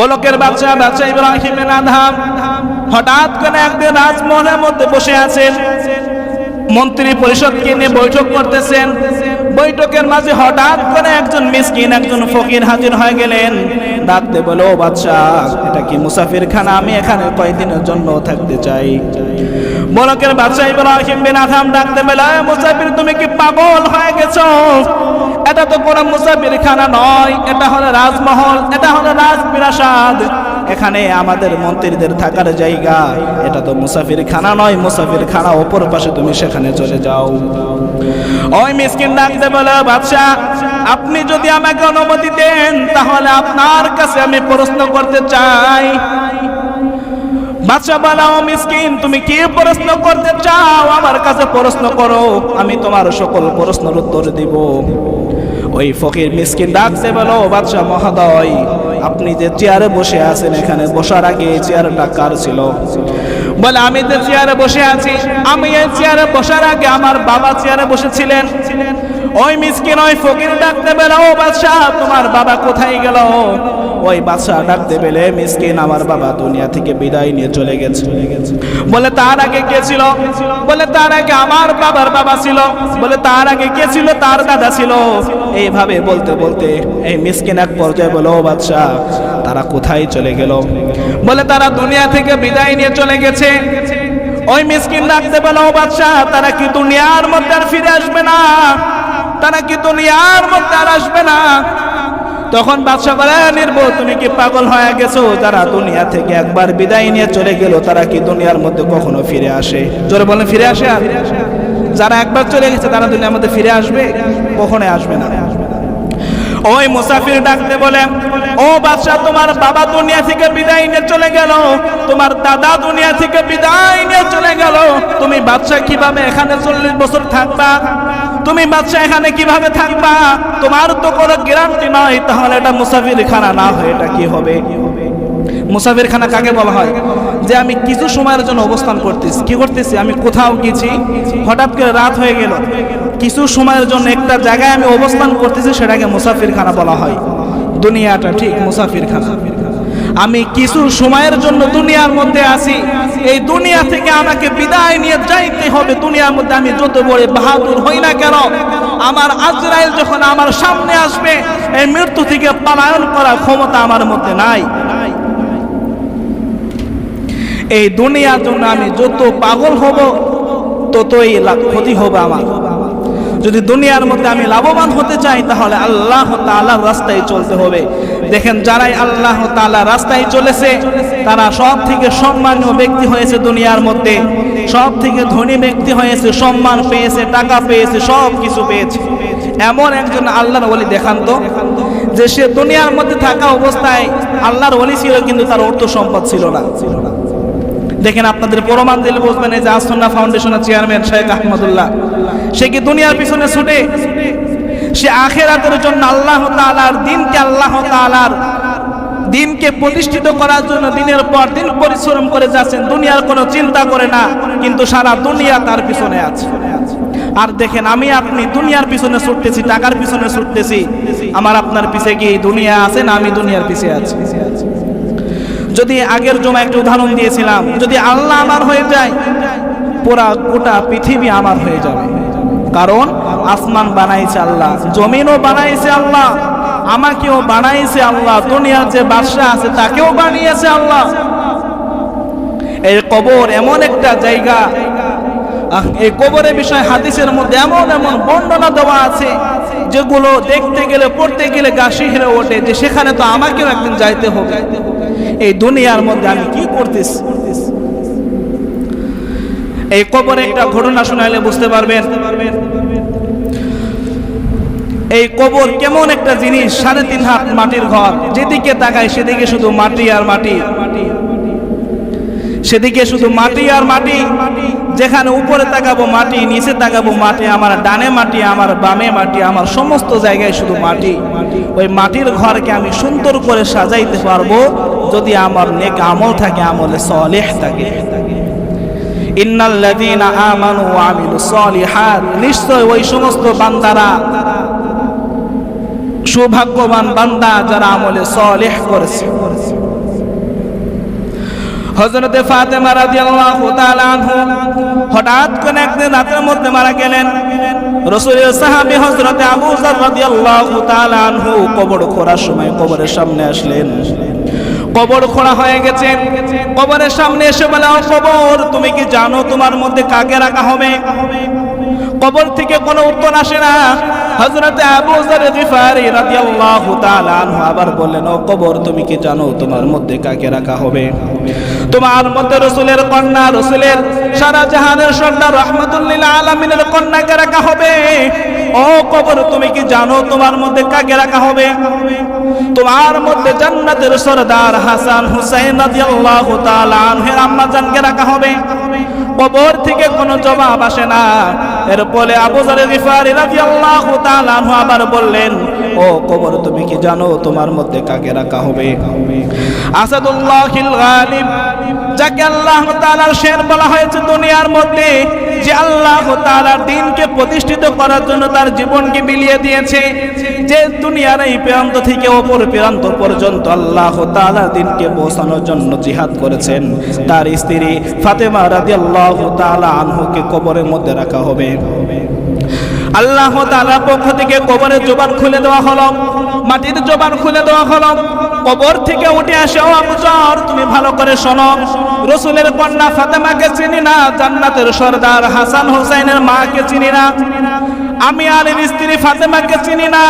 বলকের বাচ্চা বাচ্চা ইব্রাহিম আধাম হঠাৎ করে একদিন রাজমহলের মধ্যে বসে আছেন। মন্ত্রী পরিষদকে নিয়ে বৈঠক করতেছেন। বৈঠকের মাঝে হঠাৎ করে একজন মিসকিন, একজন ফকির হাজির হয়ে গেলেন। ডাকতে বলে, ও বাচ্চা এটা কি মুসাফির খানা আমি এখানে কয়েকদিনের জন্য থাকতে চাই? বলকের বাচ্চা ইব্রাহিম বিন আদহাম ডাকতে বলে মুসাফির, তুমি কি পাগল হয়ে গেছো? এটা তো কোনো মুসাফির খানা নয়, এটা হলো রাজমহল, এটা হলো রাজপ্রাসাদ। এখানে আমাদের মন্ত্রীদের থাকার জায়গা। এটা তো মুসাফির খানা নয় মুসাফির খানা ওপর পাশে তুমি সেখানে চলে যাও। ওই মিসকিন ডাকতে বলে বাদশা আপনি যদি আমাকে অনুমতি দেন, তাহলে আপনার কাছে আমি প্রশ্ন করতে চাই। বাদশা বালাও মিসকিন, তুমি কি প্রশ্ন করতে চাও? আমার কাছে প্রশ্ন করো, আমি তোমার সকল প্রশ্নের উত্তর দিব। ওই ফকির মিসকিন ডাকতে বলো বাদশা মহোদয় আপনি যে চেয়ারে বসে আছেন এখানে বসার আগে এই চেয়ারটা কার ছিল? বলে, আমি যে চেয়ারে বসে আছি, আমি এই চেয়ারে বসার আগে আমার বাবা চেয়ারে বসেছিলেন। ওই মিসকিন, ওই ফকির ডাকতে বেলা, ও বাদশাহ, তোমার বাবা কোথায় গেল? ওই বাচ্চা ডাকতে পেলে, মিসকিন আমার বাবা দুনিয়া থেকে বিদায় নিয়ে চলে গেছে। বলে, তার আগে কে ছিল? বলে, তার আগে আমার বাবার বাবা ছিল। বলে, তার আগে কে ছিল? তার দাদা ছিল। এইভাবে বলতে বলতে এই মিসকিন এক পর্যায়ে বলো বাদশাহ, তারা কোথায় চলে গেল? বলে, তারা দুনিয়া থেকে বিদায় নিয়ে চলে গেছে। ওই মিসকিন ডাকতে বলো, ও বাদশাহ, তারা কি দুনিয়ার মধ্যে আর ফিরে আসবে না? তারা কি দুনিয়ার মধ্যে আর আসবে না? তখন বাদশা বলে নির্ভর তুমি কি পাগল হয়ে গেছো? যারা দুনিয়া থেকে একবার বিদায় নিয়ে চলে গেল, তারা কি দুনিয়ার মধ্যে কখনো ফিরে আসে? জোরে বলেন, ফিরে আসে আর? যারা একবার চলে গেছে, তারা দুনিয়ার মধ্যে ফিরে আসবে? কখনো আসবে না। ওই মুসাফির ডাকতে বলে, ও বাদশাহ, তোমার বাবা দুনিয়া থেকে বিদায় নিয়ে চলে গেল, তোমার দাদা দুনিয়া থেকে বিদায় নিয়ে চলে গেল, তুমি বাদশাহ কীভাবে এখানে চল্লিশ বছর থাকবা? তুমি বাচ্চা এখানে কীভাবে থাকবা? তোমার তো কোনো গ্যারান্টি নয় তাহলে এটা মুসাফির খানা না হয়, এটা কি হবে? মুসাফির খানা কাকে বলা হয়? যে আমি কিছু সময়ের জন্য অবস্থান করতেছি। কি করতেছি? আমি কোথাও গেছি, হঠাৎ করে রাত হয়ে গেল। কিছু সময়ের জন্য একটা জায়গায় আমি অবস্থান করতেছি, সেটাকে মুসাফির খানা বলা হয়। দুনিয়াটা ঠিক মুসাফির খানা আমি কিছু সময়ের জন্য দুনিয়ার মধ্যে আছি। এই দুনিয়া থেকে আমাকে বিদায় নিয়ে যাইতে হবে। দুনিয়ার মধ্যে আমি যত বড় বাহাদুর হই না কেন, আমার আজরাইল যখন আমার সামনে আসবে, এই মৃত্যু থেকে পালায়ন করার ক্ষমতা আমার মধ্যে নাই। এই দুনিয়ার জন্য আমি যত পাগল হব, ততই ক্ষতি হবে আমার। যদি দুনিয়ার মধ্যে আমি লাভবান হতে চাই, তাহলে আল্লাহ তাআলার রাস্তায় চলতে হবে। দেখেন, যারাই আল্লাহ তাআলা রাস্তায় চলেছে, তারা সব থেকে সম্মানীয় ব্যক্তি হয়েছে দুনিয়ার মধ্যে। সব থেকে ধনী ব্যক্তি হয়েছে, সম্মান পেয়েছে, টাকা পেয়েছে সব কিছু পেয়েছে। এমন একজন আল্লাহর ওলি দেখান তো, যে সে দুনিয়ার মধ্যে থাকা অবস্থায় আল্লাহর ওলি ছিল, কিন্তু তার অর্থ সম্পদ ছিল না। দেখেন, আপনাদের প্রমাণ দিলে বুঝবেন, এই যে আসন্না ফাউন্ডেশনের চেয়ারম্যান শেখ আহমদুল্লাহ, সে কি দুনিয়ার পিছনে ছুটে সে আখেরাতের জন্য আল্লাহ তাআলার দিনকে আল্লাহ তাআলার দিনকে প্রতিষ্ঠিত করার জন্য দিনের পর দিন পরিশ্রম করে যাচ্ছেন। দুনিয়ার কোনো চিন্তা করে না, কিন্তু সারা দুনিয়া তার পিছনে আছে। আর দেখেন, আমি আপনি দুনিয়ার পিছনে ছুটতেছি, টাকার পিছনে ছুটতেছি। আমার আপনার পিছে কি দুনিয়া আছে না আমি দুনিয়ার পিছে আছি? যদি আগের জমা একটা উদাহরণ দিয়েছিলাম, যদি আল্লাহ আমার হয়ে যায়, পুরা গোটা পৃথিবী আমার হয়ে যাবে। কারণ আসমান বানাইছে আল্লাহ, জমিনও বানাইছে আল্লাহ, আমাকেও বানাইছে আল্লাহ, দুনিয়ার যে বাদশা আছে তাকেও বানিয়েছে আল্লাহ। এই কবর এমন একটা জায়গা এই কবরের বিষয়ে হাদিসের মধ্যে এমন এমন বর্ণনা দেওয়া আছে, যেগুলো দেখতে গেলে, পড়তে গেলে গা শিহরে ওঠে যে সেখানে তো আমাকেও একদিন যাইতে হবে। এই দুনিয়ার মধ্যে আমি কি করতেছি? এই কবরে একটা ঘটনা শোনাইলে বুঝতে পারবেন এই কবর কেমন একটা জিনিস, সাড়ে তিন হাত মাটির ঘর। যেদিকে তাকায় সেদিকে শুধু মাটি আর মাটি। সেদিকে শুধু মাটি আর মাটি। যেখানে উপরে তাকাবো মাটি, নিচে তাকাবো মাটি, আমার ডানে মাটি, আমার বামে মাটি, আমার সমস্ত জায়গায় শুধু মাটি। ওই মাটির ঘরকে আমি সুন্দর করে সাজাইতে পারব যদি আমার নেক আমল থাকে, আমলে সলেহ থাকে। ইন্নাল্লাযীনা আমানু ওয়া আমিলুস সলিহাত। নিশ্চয় ওই সমস্ত বান্দারা সৌভাগ্যবান বান্দা যারা আমলে সলেহ করেছে। হজরতে ফাতেমা রাদিয়াল্লাহু তাআলা আনহু হঠাৎ করে একদিন রাতের মধ্যে মারা গেলেন। রসুলের সাহাবী হযরতে আবু যর রাদিয়াল্লাহু তাআলা আনহু কবর খোঁড়ার সময় কবরের সামনে আসলেন। কবর খোঁড়া হয়ে গেছে। কবরের সামনে এসে বলে, "ও কবর, তুমি কি জানো তোমার মধ্যে কাকে রাখা হবে? কবর থেকে কোনো উত্তর আসে না। হযরতে আবু যর গিফারি রাদিয়াল্লাহু তাআলা আনহু আবার বললেন, ও কবর, তুমি কি জানো তোমার মধ্যে কাকে রাখা হবে? তোমার মধ্যে রসুলের কন্যা, রসুলের সারা জাহানের সর্দার রহমতুল্লিল আলমিনের কন্যাকে রাখা হবে। ও কবর, তুমি কি জানো তোমার মধ্যে কাকে রাখা হবে? তোমার মধ্যে জান্নাতের সর্দার হাসান হুসাইন রাদিয়াল্লাহু তাআলা আনহের আম্মা জানকে রাখা হবে। কবর থেকে কোনো জবাব আসে না। এর ফলে আবু জারে গিফারি রাদিয়াল্লাহু তাআলা আনহু আবার বললেন, ও কবর, তুমি কি জানো তোমার মধ্যে কাকে রাখা হবে? আসাদুল্লাহিল গালিব, যাকে আল্লাহ তাআলার শের বলা হয়েছে দুনিয়ার মধ্যে যে আল্লাহ তাআলার দিনকে প্রতিষ্ঠিত করার জন্য তার জীবনকে বিলিয়ে দিয়েছে, যে দুনিয়ার এই প্রান্ত থেকে অপর প্রান্ত পর্যন্ত আল্লাহ তাআলার দিনকে পৌঁছানোর জন্য জিহাদ করেছেন। তার স্ত্রী ফাতেমা রাদিয়াল্লাহু তাআলা আনহুকে কবরের মধ্যে রাখা হবে। আল্লাহ তাআলার পক্ষ থেকে কবরের জবান খুলে দেওয়া হলো। মাটির জবান খুলে দেওয়া হলো। কবর থেকে উঠে আসে, ও আবু জর তুমি ভালো করে শোনো। রসুলের কন্যা ফাতেমাকে চিনি না, জান্নাতের সর্দার হাসান হোসেনের মাকে চিনি না। আমি আলীর স্ত্রী ফাতেমাকে চিনি না।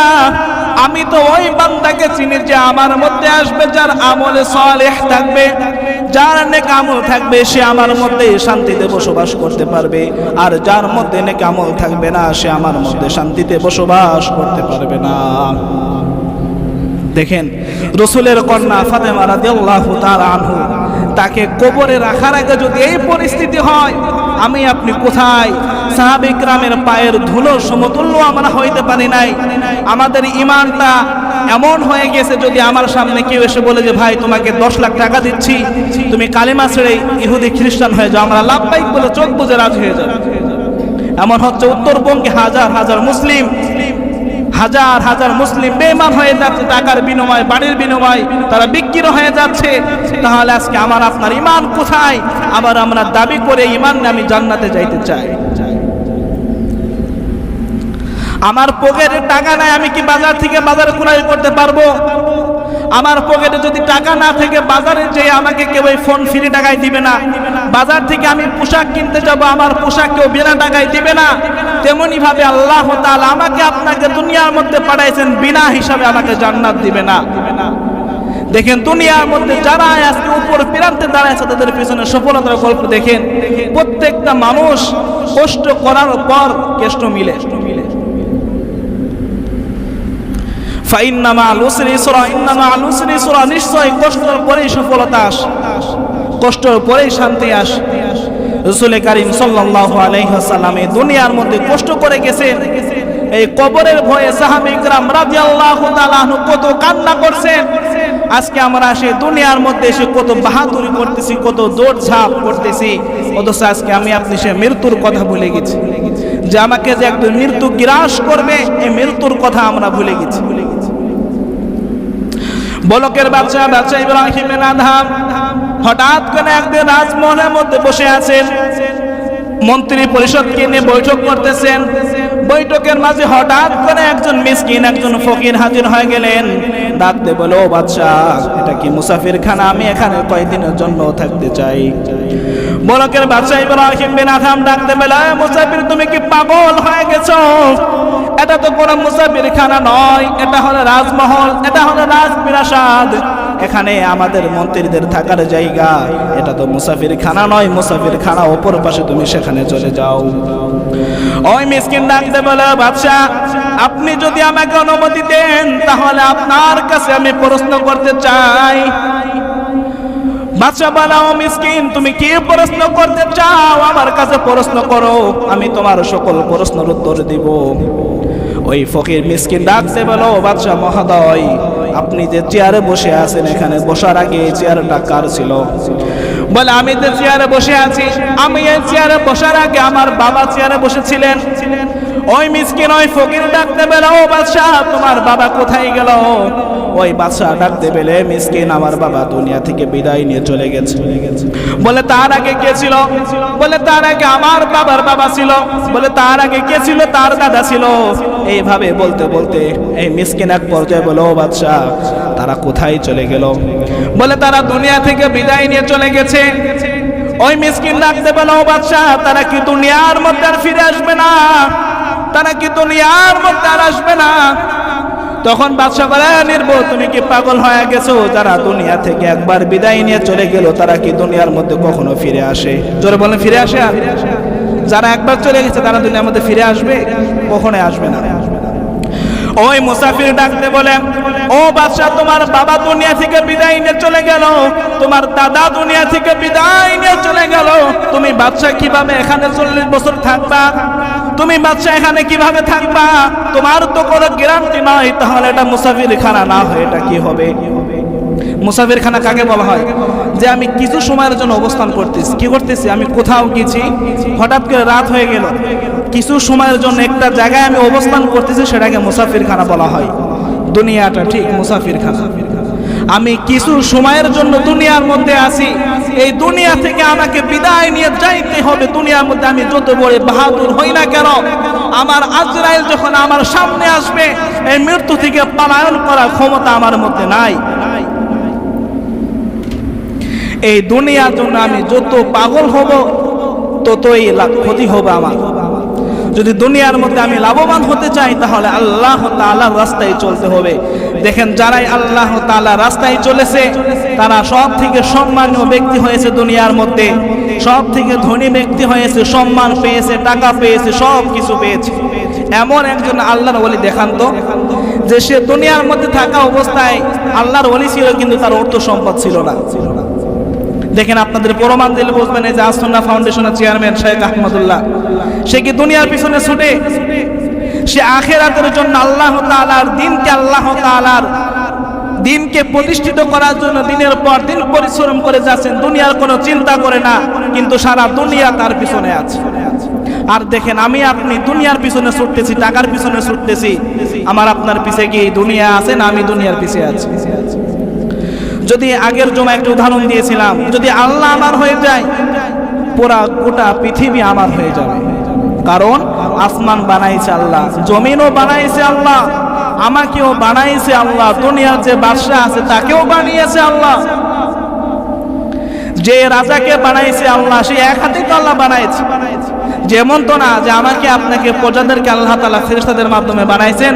আমি তো ওই বান্দাকে চিনি যে আমার মধ্যে আসবে, যার আমলে সালেহ থাকবে। যার নেক আমল থাকবে, সে আমার মধ্যে শান্তিতে বসবাস করতে পারবে। আর যার মধ্যে নেক আমল থাকবে না, সে আমার মধ্যে শান্তিতে বসবাস করতে পারবে না। দেখেন, রসুলের কন্যা ফাতেমা রাদিয়াল্লাহু তাআলা আনহু তাকে কবরে রাখার আগে যদি এই পরিস্থিতি হয়, আমি আপনি কোথায়? সাহাবিক রামের পায়ের ধুলো সমতুল্য আমরা হইতে পারি নাই। আমাদের ইমানটা এমন হয়ে গেছে যদি আমার সামনে কেউ এসে বলে যে, ভাই, তোমাকে দশ লাখ টাকা দিচ্ছি, তুমি কালিমা ছেড়ে ইহুদি খ্রিস্টান হয়ে যাও, আমরা লাভবাহিক বলে চোখ বুঝে রাজি হয়ে যাও এমন হচ্ছে উত্তরবঙ্গে হাজার হাজার মুসলিম হাজার হাজার মুসলিম বেমান হয়ে যাচ্ছে, টাকার বিনিময়, বাড়ির বিনিময়, তারা বিক্রি হয়ে যাচ্ছে। তাহলে আজকে আমার আপনার ইমান কোথায়? আবার আমরা দাবি করে ইমান আমি জান্নাতে যাইতে চাই। আমার পকেটে টাকা নাই, আমি কি বাজার থেকে বাজার ক্রয় করতে পারব? আমার পকেটে যদি টাকা না থেকে, বাজারে যে আমাকে কেউ ওই ফোন ফ্রি টাকায় দিবে না। বাজার থেকে আমি পোশাক কিনতে যাব, আমার পোশাক কেউ বিনা টাকায় দিবে না। তেমনি ভাবে আল্লাহ তাআলা আমাকে আপনাকে দুনিয়ার মধ্যে পাঠাইছেন, বিনা হিসাবে আমাকে জান্নাত দিবে না। দেখেন, দুনিয়ার মধ্যে যারা আজকে উপর প্রান্তে দাঁড়াইছে তাদের পিছনে সফলতার গল্প দেখেন। প্রত্যেকটা মানুষ কষ্ট করার পর কেষ্ট মিলে। নিশ্চয় কষ্টের পরেই সফলতা আস, কষ্টের পরেই শান্তি আস। রসুল করিম দুনিয়ার মধ্যে কষ্ট করে গেছেন। এই কবরের ভয়ে সাহাবিকরাম রাজি আল্লাহ কত কান্না করছেন। আজকে আমরা সে দুনিয়ার মধ্যে এসে কত বাহাদুরি করতেছি, কত দৌড়ঝাঁপ করতেছি। অথচ আজকে আমি আপনি সে মৃত্যুর কথা ভুলে গেছি। যে আমাকে যে একদম মৃত্যু গ্রাস করবে, এই মৃত্যুর কথা আমরা ভুলে গেছি ভুলে গেছি। বলকের বাচ্চা বাচ্চা ইব্রাহিম আধাম হঠাৎ করে একদিন রাজমহলের মধ্যে বসে আছেন। মন্ত্রী পরিষদকে নিয়ে বৈঠক করতেছেন। বৈঠকের মাঝে হঠাৎ করে একজন মিসকিন, একজন ফকির হাজির হয়ে গেলেন। ডাকতে বলো, "ও বাদশাহ এটা কি মুসাফির খানা আমি এখানে কয়েকদিনের জন্য থাকতে চাই? বলকের বাদশাহ ইব্রাহিম বিন আদহাম ডাকতে বলে মুসাফির, তুমি কি পাগল হয়ে গেছো? এটা তো কোনো মুসাফির খানা নয়, এটা হলো রাজমহল, এটা হলো রাজপ্রাসাদ। এখানে আমাদের মন্ত্রীদের থাকার জায়গা, এটা তো মুসাফির খানা নয় মুসাফির খানা অপর পাশে তুমি সেখানে চলে যাও। ওই মিসকিন ডাকতে বলে, বাদশাহ, আপনি যদি আমাকে অনুমতি দেন, তাহলে আপনার কাছে আমি প্রশ্ন করতে চাই। বাদশা বানাও মিসকিন, তুমি কি প্রশ্ন করতে চাও? আমার কাছে প্রশ্ন করো, আমি তোমার সকল প্রশ্নের উত্তর দিব। ওই ফকির মিসকিন ডাকতে বলো বাদশা মহোদয়, আপনি যে চেয়ারে বসে আছেন, এখানে বসার আগে চেয়ারটা কার ছিল? বলে, আমি তো চেয়ারে বসে আছি। আমি এই চেয়ারে বসার আগে আমার বাবা চেয়ারে বসেছিলেন। ওই মিসকিন, ওই ফকির ডাকতে পেলে ও বাদশাহ, তোমার বাবা কোথায় গেল? ওই বাদশাহ ডাকতে পেলে মিসকিন আমার বাবা দুনিয়া থেকে বিদায় নিয়ে চলে গেছে। বলে, তার আগে কে ছিল? বলে, তার আগে আমার বাবার বাবা ছিল। বলে, তার আগে কে ছিল? তার দাদা ছিল। এইভাবে বলতে বলতে এই মিসকিন এক পর্যায়ে বলে বাদশাহ, তারা কোথায় চলে গেল? বলে, তারা দুনিয়া থেকে বিদায় নিয়ে চলে গেছে। ওই মিসকিন ডাকতে পেল ও বাদশাহ, তারা কি দুনিয়ার মধ্যে আর ফিরে আসবে না? তারা কি দুনিয়ার মধ্যে আর আসবে না? তখন বাদশাহ বলে নির্ব তুমি কি পাগল হয়ে গেছো? যারা দুনিয়া থেকে একবার বিদায় নিয়ে চলে গেল, তারা কি দুনিয়ার মধ্যে কখনো ফিরে আসে? জোরে বলেন, ফিরে আসে আর? যারা একবার চলে গেছে, তারা দুনিয়ার মধ্যে ফিরে আসবে? কখনো আসবে না। ওই মুসাফির ডাকতে বলে, ও বাদশাহ, তোমার বাবা দুনিয়া থেকে বিদায় নিয়ে চলে গেল, তোমার দাদা দুনিয়া থেকে বিদায় নিয়ে চলে গেল, তুমি বাদশাহ কীভাবে এখানে চল্লিশ বছর থাকবা? তুমি বাচ্চা এখানে কীভাবে থাকবা? তোমার তো কোনো গ্যারান্টি নয় তাহলে এটা মুসাফির খানা না হয়, এটা কি হবে? মুসাফির খানা কাকে বলা হয়? যে আমি কিছু সময়ের জন্য অবস্থান করতেছি। কি করতেছি? আমি কোথাও গেছি, হঠাৎ করে রাত হয়ে গেল। কিছু সময়ের জন্য একটা জায়গায় আমি অবস্থান করতেছি, সেটাকে মুসাফির খানা বলা হয়। দুনিয়াটা ঠিক মুসাফির খানা আমি কিছু সময়ের জন্য দুনিয়ার মধ্যে আছি এই দুনিয়া থেকে আমাকে বিদায় নিয়ে যাইতে হবে। দুনিয়ার মধ্যে আমি যত বড় বাহাদুর হই না কেন, আমার আজরাইল যখন আমার সামনে আসবে, এই মৃত্যু থেকে পালায়ন করার ক্ষমতা আমার মধ্যে নাই। এই দুনিয়ার জন্য আমি যত পাগল হব, ততই ক্ষতি হবে আমার। যদি দুনিয়ার মধ্যে আমি লাভবান হতে চাই, তাহলে আল্লাহ তাআলার রাস্তায় চলতে হবে। দেখেন, যারাই আল্লাহ তাআলার রাস্তায় চলেছে, তারা সব থেকে সম্মানীয় ব্যক্তি হয়েছে দুনিয়ার মধ্যে। সব থেকে ধনী ব্যক্তি হয়েছে, সম্মান পেয়েছে, টাকা পেয়েছে সব কিছু পেয়েছে। এমন একজন আল্লাহর ওলি দেখান তো, যে সে দুনিয়ার মধ্যে থাকা অবস্থায় আল্লাহর ওলি ছিল, কিন্তু তার অর্থ সম্পদ ছিল না। দেখেন আপনাদের প্রমাণ দিলে বুঝবেন এই যে আসন্না ফাউন্ডেশনের চেয়ারম্যান শেখ আহমদুল্লাহ। সে কি দুনিয়ার পিছনে ছুটে? সে আখেরাতের জন্য আল্লাহ তাআলার দিনকে আল্লাহ তাআলার দিনকে প্রতিষ্ঠিত করার জন্য দিনের পর দিন পরিশ্রম করে যাচ্ছেন, দুনিয়ার কোনো চিন্তা করে না, কিন্তু সারা দুনিয়া তার পিছনে আছে। আর দেখেন, আমি আপনি দুনিয়ার পিছনে ছুটতেছি, টাকার পিছনে ছুটতেছি, আমার আপনার পিছে কি দুনিয়া আছে না আমি দুনিয়ার পিছে আছি? যদি আগের জমা একটা উদাহরণ দিয়েছিলাম, যদি আল্লাহ আমার হয়ে যায়, পুরা গোটা পৃথিবী আমার হয়ে যাবে। কারণ আসমান বানাইছে আল্লাহ, জমিনও বানাইছে আল্লাহ, আমাকেও বানাইছে আল্লাহ, দুনিয়ার যে বাদশাহ আছে তাকেও বানিয়েছে আল্লাহ। যে রাজাকে বানাইছে আল্লাহ, সে এক হাতে তো আল্লাহ বানাইছে। যেমন তো না যে আমাকে আপনাকে প্রজাদেরকে আল্লাহ তালা ফেরেশতাদের মাধ্যমে বানাইছেন,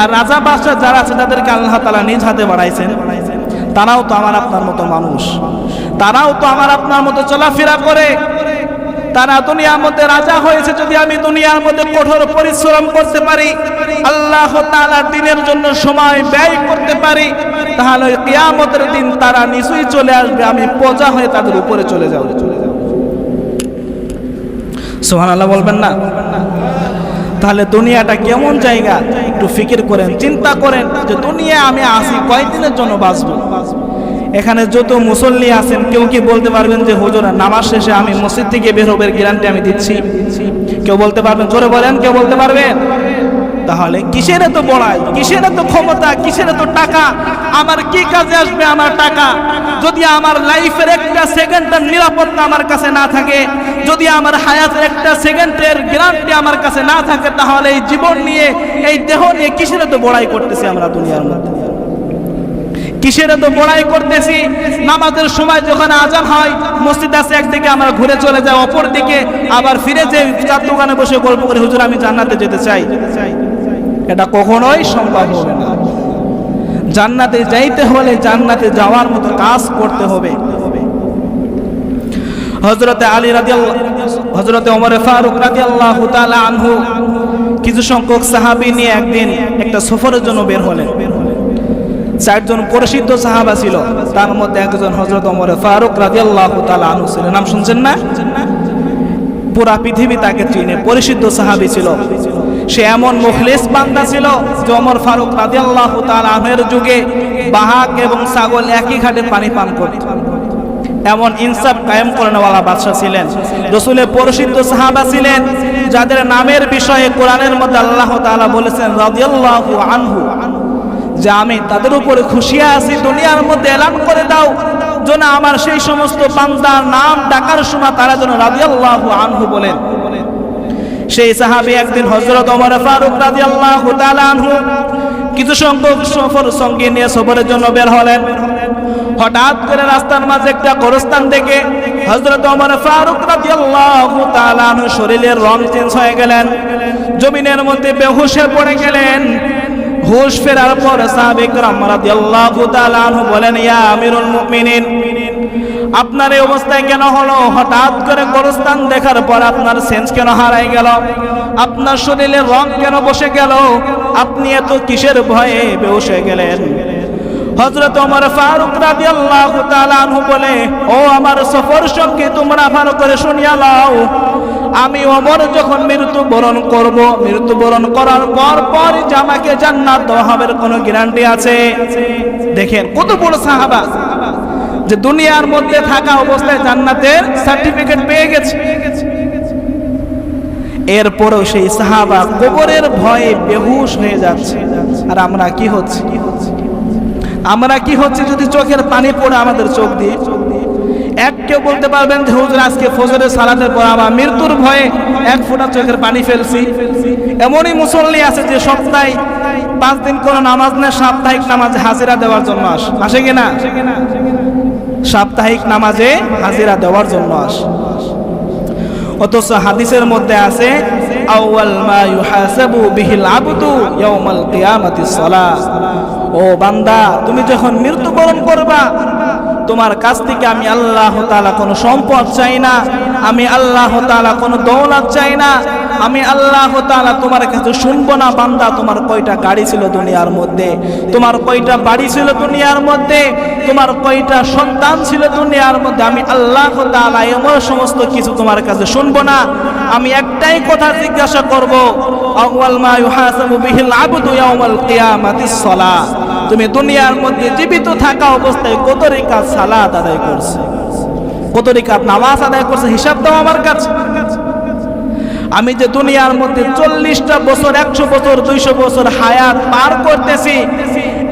আর রাজা বাদশাহ যারা আছে তাদেরকে আল্লাহ তালা নিজ হাতে বানাইছেন। তারাও তো আমার আপনার মতো মানুষ। তারাও তো আমার আপনার মতো চলাফেরা করে। তারা দুনিয়ার মধ্যে রাজা হয়েছে যদি আমি দুনিয়ার মধ্যে কঠোর পরিশ্রম করতে পারি, আল্লাহ তাআলার দিনের জন্য সময় ব্যয় করতে পারি, তাহলে কিয়ামতের দিন তারা নিশ্চয়ই চলে আসবে, আমি প্রজা হয়ে তাদের উপরে চলে যাব। সোহান আল্লাহ বলবেন না? তাহলে দুনিয়াটা কেমন জায়গা? একটু ফিকির করেন, চিন্তা করেন যে দুনিয়া আমি আসি কয়েকদিনের জন্য বাঁচবো? এখানে যত মুসল্লি আছেন, কেউ কি বলতে পারবেন যে, হুজুর, নামাজ শেষে আমি মসজিদ থেকে বের হবের গ্যারান্টি আমি দিচ্ছি? কেউ বলতে পারবেন, জোরে বলেন, কেউ বলতে পারবেন? তাহলে কিসের এত বড়াই? কিসের এত ক্ষমতা? কিসের এত টাকা? আমার কি কাজে আসবে আমার টাকা? যদি আমার লাইফের একটা সেকেন্ডের নিরাপত্তা আমার কাছে না থাকে, যদি আমার হায়াতের একটা সেকেন্ডের গ্যারান্টি আমার কাছে না থাকে, তাহলে এই জীবন নিয়ে, এই দেহ নিয়ে কিসের এত বড়াই করতেছি আমরা দুনিয়ার মধ্যে? কিসের এত বড়াই করতেছি? নামাজের সময় যখন আজান হয়, মসজিদ আছে একদিকে, আমরা ঘুরে চলে যাই অপর দিকে আবার ফিরে যে চার দোকানে বসে গল্প করে, হুজুর, আমি জান্নাতে যেতে চাই। এটা কখনোই সম্ভব হবে না। জান্নাতে যাইতে হলে জান্নাতে যাওয়ার মতো কাজ করতে হবে। হজরতে আলী রাজি হজরতে ওমর ফারুক রাজি আল্লাহ আনহু কিছু সংখ্যক সাহাবি নিয়ে একদিন একটা সফরের জন্য বের হলেন। চারজন প্রসিদ্ধ সাহাবা ছিল, তার মধ্যে একজন হজরত ওমর ফারুক রাজি আল্লাহ আনহু ছিলেন। নাম শুনছেন না? পুরা পৃথিবী তাকে চিনে পরিশুদ্ধ সাহাবি ছিল। সে এমন মুখলেস বান্দা ছিল যে ওমর ফারুক রাদিয়াল্লাহু তাআলা আনহের যুগে বাহাক এবং ছাগল একই ঘাটে পানি পান করত। এমন ইনসাফ কায়েম করে নেওয়ালা বাদশাহ ছিলেন, রসুলের পরিচিত সাহাবা ছিলেন, যাদের নামের বিষয়ে কোরআনের মধ্যে আল্লাহ তাআলা বলেছেন রাদিয়াল্লাহু আনহু, যে আমি তাদের উপরে খুশি আছি, দুনিয়ার মধ্যে এলান করে দাও, যেন আমার সেই সমস্ত বান্দার নাম ডাকার সময় তারা যেন রাদিয়াল্লাহু আনহু বলেন। সেই সাহাবি একদিন হজরত ওমর ফারুক রাজি আল্লাহ কিছু সংখ্যক সফর সঙ্গী নিয়ে সফরের জন্য বের হলেন। হঠাৎ করে রাস্তার মাঝে একটা গোরস্থান দেখে হজরত ওমর ফারুক রাদিয়াল্লাহু তাআলা শরীরের রং চেঞ্জ হয়ে গেলেন। জমিনের মধ্যে বেহুশে পড়ে গেলেন। হুশ ফেরার পর সাহাবিক রাদিয়াল্লাহু তাআলা আনহু বলেন, ইয়া আমিরুল মুমিনিন, আপনার এই অবস্থায় কেন হলো? হঠাৎ করে গোরস্থান দেখার পর আপনার সেন্স কেন হারাই গেল? আপনার শরীরের রং কেন বসে গেল? আপনি এত কিসের ভয়ে বেউস গেলেন? হযরত ওমর ফারুক রাদিয়াল্লাহু তাআলা আনহু বলে, ও আমার সফর সঙ্গে তোমরা ভালো করে শুনিয়া লাও আমি ওমর যখন মৃত্যু বরণ করব মৃত্যু বরণ করার পর পর যে আমাকে জান্নাত দেওয়া হবে কোনো গ্যারান্টি আছে? দেখেন, কত বড় সাহাবা যে দুনিয়ার মধ্যে থাকা অবস্থায় জান্নাতের সার্টিফিকেট পেয়ে গেছে। এরপরেও সেই সাহাবা কবরের ভয়ে বেহুশ হয়ে যাচ্ছে। আর আমরা কি হচ্ছে? আমরা কি হচ্ছে যদি চোখের পানি পড়ে আমাদের চোখ দিয়ে? এক কেউ বলতে পারবেন যে, হুজুর, আজকে ফজরের সালাতের পর আমার মৃত্যুর ভয়ে এক ফোঁটা চোখের পানি ফেলছি। এমনই মুসল্লি আছে যে, সপ্তাহে পাঁচ দিন কোনো নামাজ নেয়, সাপ্তাহিক নামাজে হাজিরা দেওয়ার জন্য আস। আসে কিনা সাপ্তাহিক নামাজে হাজিরা দেওয়ার জন্য আস। অথচ হাদিসের মধ্যে আছে, আউয়াল মা ইউহাসাবু বিহিল আবদু ইয়াউমাল ও বান্দা, তুমি যখন মৃত্যুবরণ করবা তোমার কাছ থেকে আমি আল্লাহ তালা কোনো সম্পদ চাই না, আমি আল্লাহ তালা কোনো দৌলত চাই না। আমি আল্লাহ তাআলা তোমার কাছে শুনব না, বান্দা, তোমার কয়টা গাড়ি ছিল দুনিয়ার মধ্যে? তোমার কয়টা বাড়ি ছিল দুনিয়ার মধ্যে? তোমার কয়টা সন্তান ছিল দুনিয়ার মধ্যে? আমি আল্লাহ তাআলা এমন সমস্ত কিছু তোমার কাছে শুনব না। আমি একটাই কথা জিজ্ঞাসা করব তুমি দুনিয়ার মধ্যে জীবিত থাকা অবস্থায় কত রেখাত সালাত আদায় করছে? কত নামাজ আদায় করছে? হিসাব দাও আমার কাছে। আমি যে দুনিয়ার মধ্যে চল্লিশটা বছর, একশো বছর, দুইশো বছর হায়াত পার করতেছি,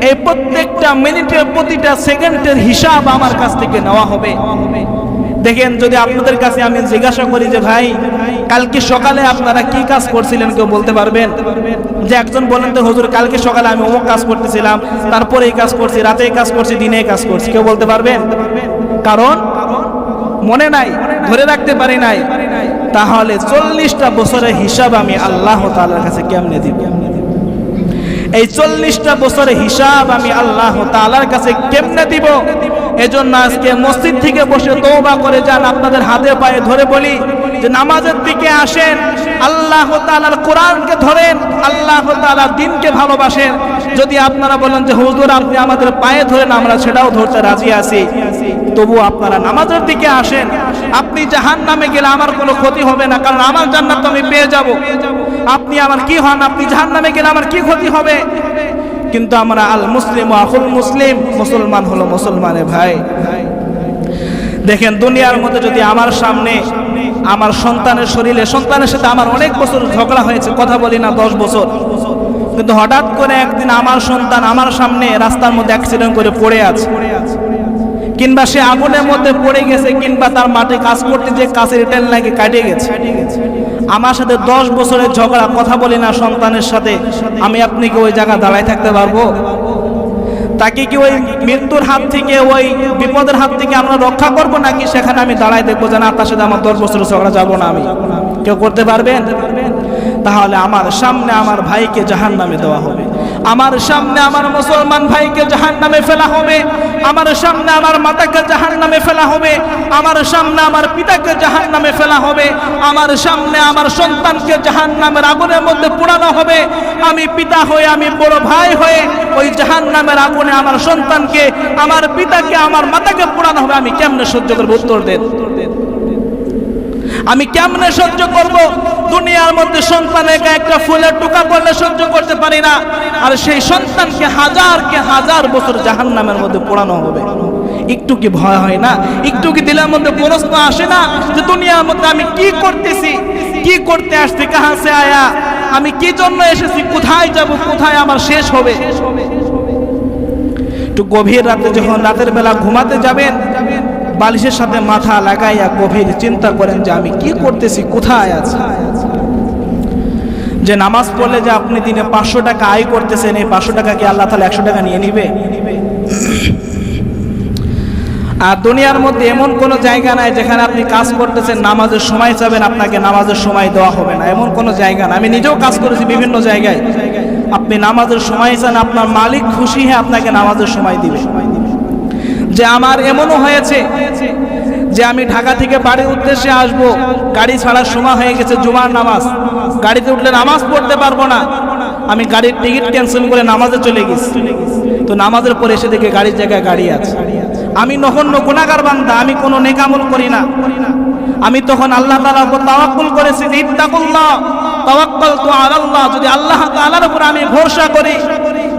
এই প্রত্যেকটা মিনিটের প্রতিটা সেকেন্ডের হিসাব আমার কাছ থেকে নেওয়া হবে। দেখেন, যদি আপনাদের কাছে আমি জিজ্ঞাসা করি যে, ভাই, কালকে সকালে আপনারা কি কাজ করছিলেন? কেউ বলতে পারবেন। যে একজন বলেন তো হুজুর, কালকে সকালে আমি অমুক কাজ করতেছিলাম তারপরে এই কাজ করছি রাতে এই কাজ করছি দিনে কাজ করছি। কেউ বলতে পারবেন? কারণ মনে নাই, ধরে রাখতে পারি নাই। তাহলে চল্লিশটা বছরের হিসাব আমি আল্লাহ তালার কাছে কেমনে দিব? এই চল্লিশটা বছরের হিসাব আমি আল্লাহ তালার কাছে কেমনে দিব? এজন্য আজকে মসজিদ থেকে বসে তৌবা করে যান, আপনাদের হাতে পায়ে ধরে বলি যে নামাজের দিকে আসেন, আল্লাহ তাআলার কোরআনকে ধরেন, আল্লাহ তাআলার দিনকে ভালোবাসেন। যদি আপনারা বলেন যে, হুজুর, আপনি আমাদের পায়ে ধরেন, আমরা সেটাও ধরতে রাজি আছি। তবু আপনারা নামাজের দিকে আসেন। আপনি জাহান নামে গেলে আমার কোনো ক্ষতি হবে না, কারণ আমার জান্নাত আমি পেয়ে যাব। আপনি আমার কি হন? আপনি জাহান নামে গেলে আমার কি ক্ষতি হবে? কিন্তু আমরা আল মুসলিম আফুল মুসলিম, মুসলমান হলো মুসলমানের ভাই। দেখেন, দুনিয়ার মধ্যে যদি আমার সামনে আমার সন্তানের শরীরে, সন্তানের সাথে আমার অনেক বছর ঝগড়া হয়েছে, কথা বলি না, দশ বছর। কিন্তু হঠাৎ করে একদিন আমার সন্তান আমার সামনে রাস্তার মধ্যে অ্যাক্সিডেন্ট করে পড়ে আছে। কিংবা সে আগুনের মধ্যে পড়ে গেছে, কিংবা তার মাঠে কাজ করতে যে কাছের টেল নাকি কাটে গেছে। আমার সাথে দশ বছরের ঝগড়া, কথা বলি না সন্তানের সাথে, আমি আপনি কি ওই জায়গা দাঁড়ায় থাকতে পারব? তাকে কি ওই মৃত্যুর হাত থেকে, ওই বিপদের হাত থেকে আমরা রক্ষা করব নাকি সেখানে আমি দাঁড়ায় দেখব যে না, তার সাথে আমার দশ বছরের ঝগড়া, যাব না আমি? কেউ করতে পারবেন? তাহলে আমার সামনে আমার ভাইকে জাহান নামে দেওয়া হবে। আমার সামনে আমার মুসলমান ভাইকে জাহান নামে ফেলা হবে। আমার সামনে আমার মাতাকে জাহান নামে ফেলা হবে। আমার সামনে আমার পিতাকে জাহান নামে ফেলা হবে। আমার সামনে আমার সন্তানকে জাহান নামের আগুনের মধ্যে পোড়ানো হবে। আমি পিতা হয়ে, আমি বড় ভাই হয়ে ওই জাহান নামের আগুনে আমার সন্তানকে, আমার পিতাকে, আমার মাতাকে পোড়ানো হবে। আমি কেমনে সহ্য করব? উত্তর দেন। আমি কেমনে সহ্য করব? দুনিয়ার মধ্যে সন্তানের গায়ে একটা ফুলের টুকা পড়লে সহ্য করতে পারি না। আর সেই সন্তানকে হাজার কে হাজার বছর জাহান নামের মধ্যে পোড়ানো হবে। একটু কি ভয় হয় না? একটু কি দিলের মধ্যে প্রশ্ন আসে না যে দুনিয়ার মধ্যে আমি কি করতেছি? কি করতে আসছি? কাহা সে আয়া? আমি কি জন্য এসেছি? কোথায় যাব? কোথায় আমার শেষ হবে? একটু গভীর রাতে যখন রাতের বেলা ঘুমাতে যাবেন, বালিশের সাথে মাথা লাগাইয়া গভীর চিন্তা করেন যে আমি কি করতেছি? কোথায় আছি? যে নামাজ পড়লে যে আপনি দিনে পাঁচশো টাকা আয় করতেছেন, এই পাঁচশো টাকা কি আল্লাহ তাহলে একশো টাকা নিয়ে নিবে? আর দুনিয়ার মধ্যে এমন কোনো জায়গা নাই যেখানে আপনি কাজ করতেছেন, নামাজের সময় চাবেন, আপনাকে নামাজের সময় দেওয়া হবে না। এমন কোনো জায়গা না। আমি নিজেও কাজ করেছি বিভিন্ন জায়গায়। আপনি নামাজের সময় চান, আপনার মালিক খুশি হয়ে আপনাকে নামাজের সময় দিবে। যে আমার এমনও হয়েছে যে আমি ঢাকা থেকে বাড়ির উদ্দেশ্যে আসব, গাড়ি ছাড়ার সময় হয়ে গেছে জুমার নামাজ। গাড়িতে উঠলে নামাজ পড়তে পারব না। আমি গাড়ির টিকিট ক্যান্সেল করে নামাজে চলে গেছি। তো নামাজের পরে এসে দেখে গাড়ির জায়গায় গাড়ি আছে। আমি নহন্য গুণাগার বান্দা, আমি কোনো নেকামল করি না। আমি তখন আল্লাহ তাআলার উপর তাওয়াক্কুল করেছি যে তাওয়াক্কালতু আলাল্লাহ। যদি আল্লাহ তাআলার উপর আমি ভরসা করি,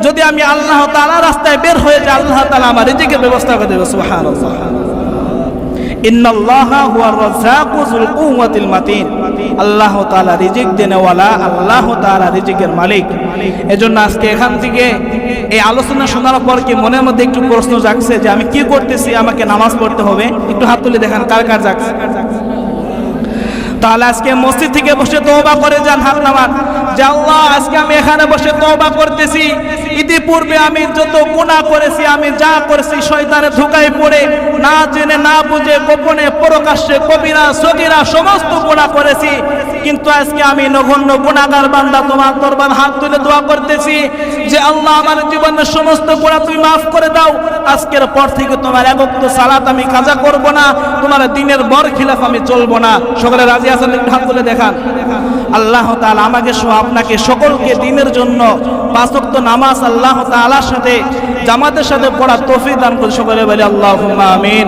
যদি আমি আল্লাহ তাআলার রাস্তায় বের হয়ে যাই, আল্লাহ তাআলা আমার রিজিকের ব্যবস্থা করে দেবে, সুবহানাল্লাহ। ইন্নাল্লাহা হুয়ার রাজ্জাকু যুল কুওয়াতিল মাতিন। আল্লাহ তালা রিজিক দেনেওয়ালা, আল্লাহ তালা রিজিকের মালিক। এজন্য আজকে এখান থেকে এই আলোচনা শোনার পর কি মনের মধ্যে একটু প্রশ্ন জাগছে যে আমি কি করতেছি, আমাকে নামাজ পড়তে হবে? একটু হাত তুলে দেখান, কার কার জাগছে? তাহলে আজকে মসজিদ থেকে বসে তোবা করে যান হাত নামান যে আল্লাহ, আজকে আমি এখানে বসে তওবা করতেছি। ইতিপূর্বে আমি যত গুনাহ করেছি, আমি যা করেছি শয়তানের ধোকায় পড়ে, না জেনে, না বুঝে, গোপনে, প্রকাশ্যে, কবিরা, সগিরা, সমস্ত গুনাহ করেছি। কিন্তু আজকে আমি নগণ্য গুণাগার বান্দা, তোমার দরবার হাত তুলে দোয়া করতেছি যে আল্লাহ আমার জীবনের সমস্ত গুণা তুমি মাফ করে দাও। আজকের পর থেকে তোমার একত্র সালাত আমি কাজা করব না, তোমার দিনের বর খিলাফ আমি চলবো না। সকলে রাজি আছেন হাত তুলে দেখান? আল্লাহ তাআলা আমাকে সহ আপনাকে সকলকে দিনের জন্য পাঁচ ওয়াক্ত নামাজ আল্লাহ তাআলার সাথে জামাতের সাথে পড়া তৌফিক দান করে সকলে বলে আল্লাহুম্মা আমিন।